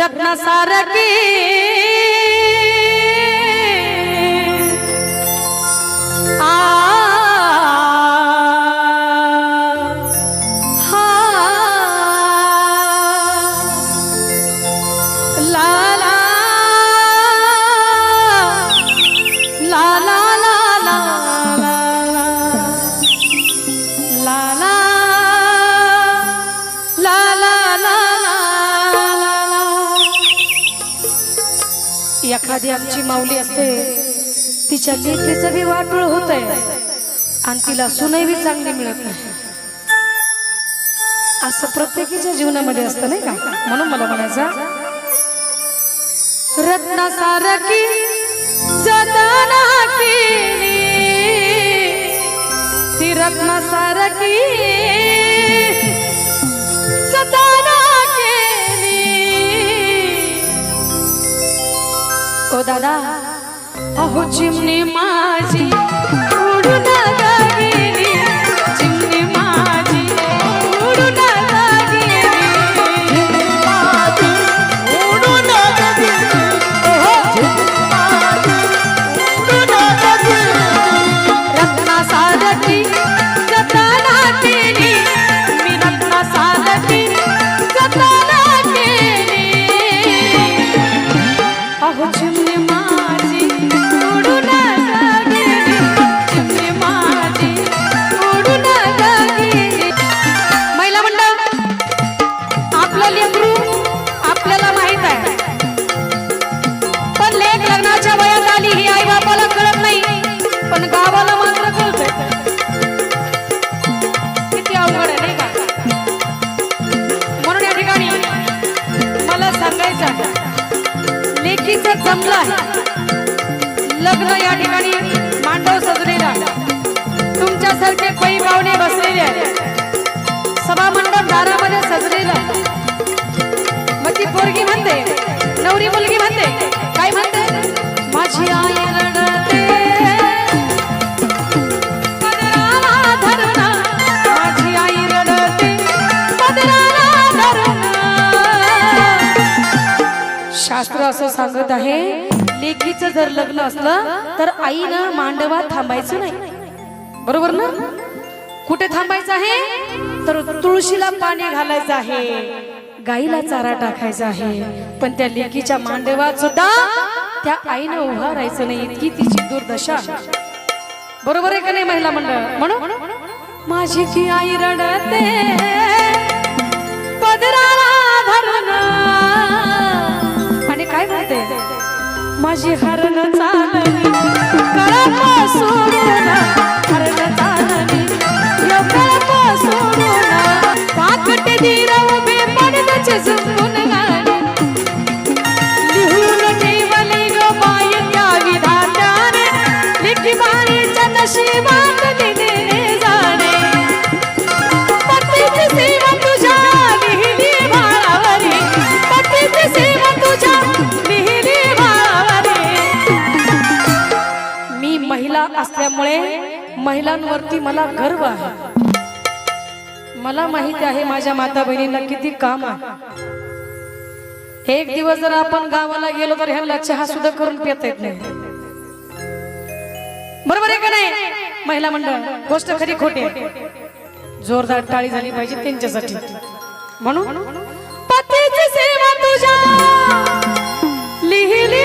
रत्नासारखी एखादी आमची माऊली असते तिच्या लेखीचं बी वाटोळ होत आहे आणि तिला सुनैवी चांगली मिळत नाही. असं प्रत्येकीच्या जीवनामध्ये असतं नाही का? म्हणून मला म्हणायचं रत्नासारखी सारखी ती रत्नासारखी सारखी ও দাদা অহ চিমনি असं सांगत आहे लेकीचं जर लग्न असलं तर आईनं मांडवा थांबायचं नाही. बरोबर ना? कुठे थांबायचं आहे? तर तुळशीला पाणी घालायचं आहे. गाईला चारा टाकायचा आहे. पण त्या लेकीच्या मांडवात सुद्धा त्या आईनं उभा राहायचं नाही. इतकी तिची दुर्दशा. बरोबर आहे का नाही महिला मंडळ? म्हणून? माझी की आई रडते mais. असल्यामुळे महिलांवरती मला गर्व आहे. मला माहिती आहे माझ्या माता बहिणींना किती काम आहे. एक दिवस जर आपण गावाला गेलो तर ह्यांना चहा सुद्धा करून पिता येत नाही. बरोबर आहे का नाही? महिला मंडळ गोष्ट खरी खोटी जोरदार टाळी झाली पाहिजे त्यांच्यासाठी. म्हणून पतीची सेवा तुझ्या. लिहिली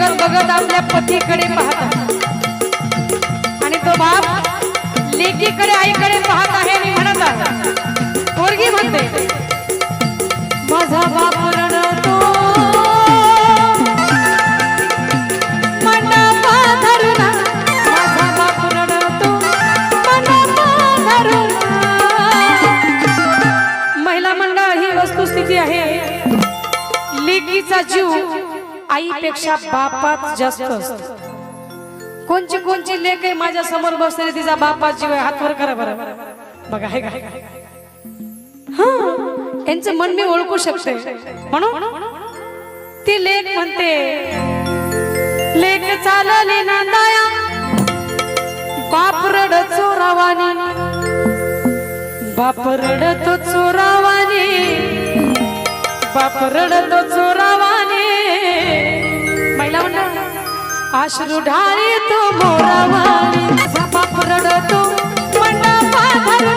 बघत बघत आपल्या पतीकडे आहे आणि तो बाप लेकीकडे आईकडे पाहत आहे आणि म्हणतात पोरगी म्हणते माझा बाप वस्तुस्थिती आहे. जीव आईपेक्षा बापात जास्त. असतो कोणची कोणची लेख आहे माझ्यासमोर बसलेली तिचा बापात जीव आहे हात करा बरं. बघा हे हा यांचं मन मी ओळखू शकते. म्हणून ती लेख म्हणते लेख चालली नांदाया बाप रड चोरावानी बाप रडतो चोरावानी बाप रडतो चोरावा महिला म्हणा आश्रू ढाळी तो मोरावानी माझा बाप रडतो मंडपा धरुणा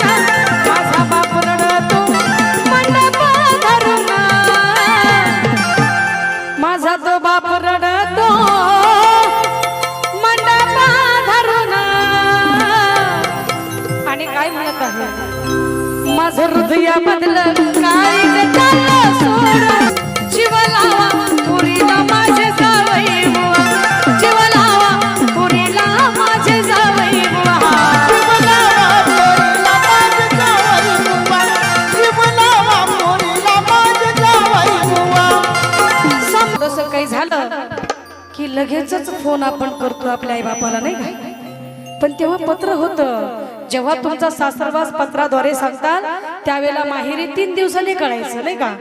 फोन आपण करतो आपल्या आई बापाला नाही का? पण तेव्हा पत्र होतं. जेव्हा तुमचा सासरवास पत्राद्वारे सांगतात त्यावेळेला माहेरी तीन दिवसांनी कळायचं नाही का?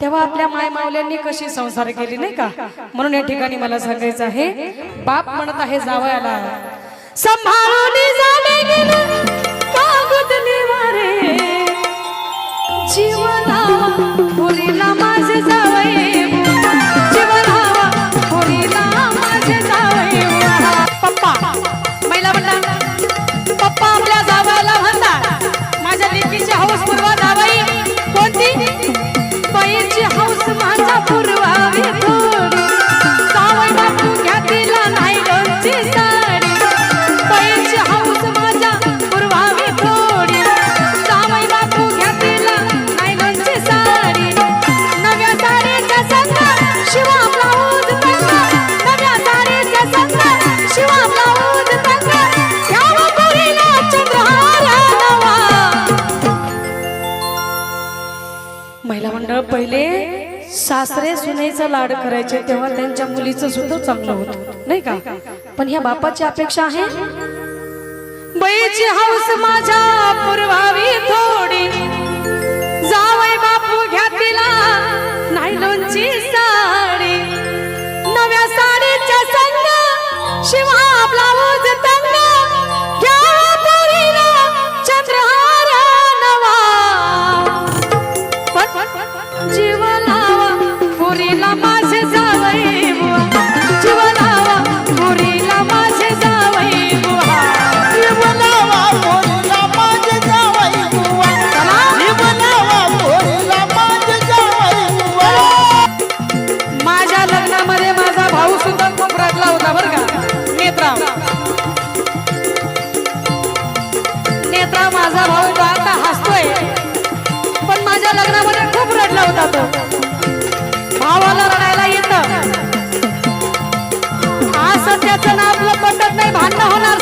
तेव्हा आपल्या माय मावल्यांनी कशी संसार केली नाही का? म्हणून या ठिकाणी मला सांगायचं आहे बाप म्हणत आहे जावयाला सांभाळून जीवना गेले कागद लाड करायचे तेव्हा त्यांच्या मुलीचं सुद्धा चांगलं होतं नाही का? पण ह्या बापाची अपेक्षा आहे? बैची हौस माझ्या पुरवावी थोडी. जावय बापू घ्या तिला नायलॉनची साडी. नव्या साडीच्या संग शिवा ब्लाऊज नाही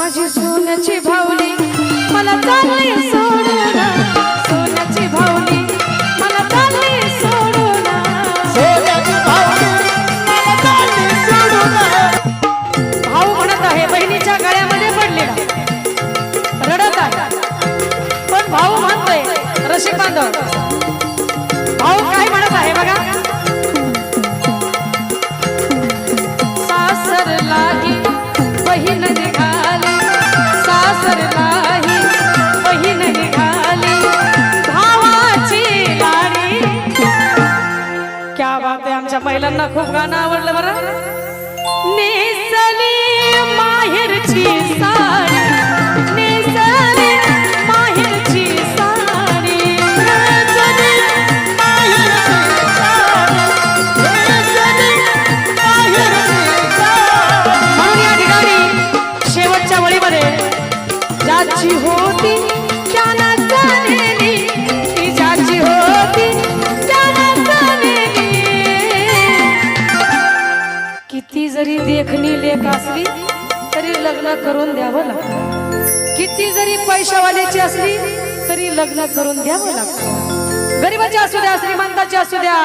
माझी सोन्याची भावली मला चालली सोडून. सोन्याची भावली मला चालली सोडून. भाऊ म्हणत आहे बहिणीच्या गळ्यामध्ये पडलेला रडत आहे. पण भाऊ म्हणतोय रसिक बांधव भाऊ काय म्हणत आहे बघा? खूप गाणं आवडलं बरं. देखणी असली तरी लग्न करून द्यावं लागतं. किती जरी पैशावाल्याची असली तरी लग्न करून द्यावं लागतं. गरीबाची असू द्या श्रीमंताची असू द्या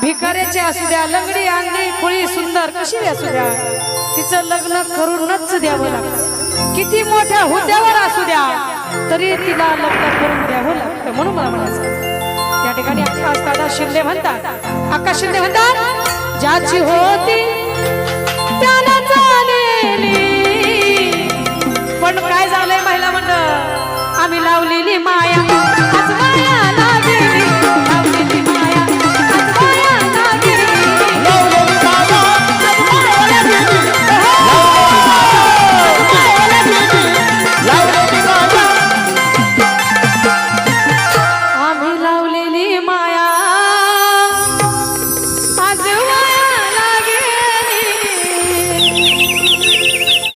भिकाऱ्याची असू द्या लंगडी अंगडी कुळी सुंदर कशी असू द्या तिचं लग्न करूनच द्यावं लागतं. किती मोठ्या हुद्द्यावर असू द्या तरी तिला लग्न करून द्यावं लागतं म्हणून मला म्हणायचं त्या ठिकाणी आकाश दादा शिंदे म्हणतात. आकाश शिंदे म्हणतात ज्याची होती पण काय झालंय महिला मंडळ? आम्ही लावलेली माया.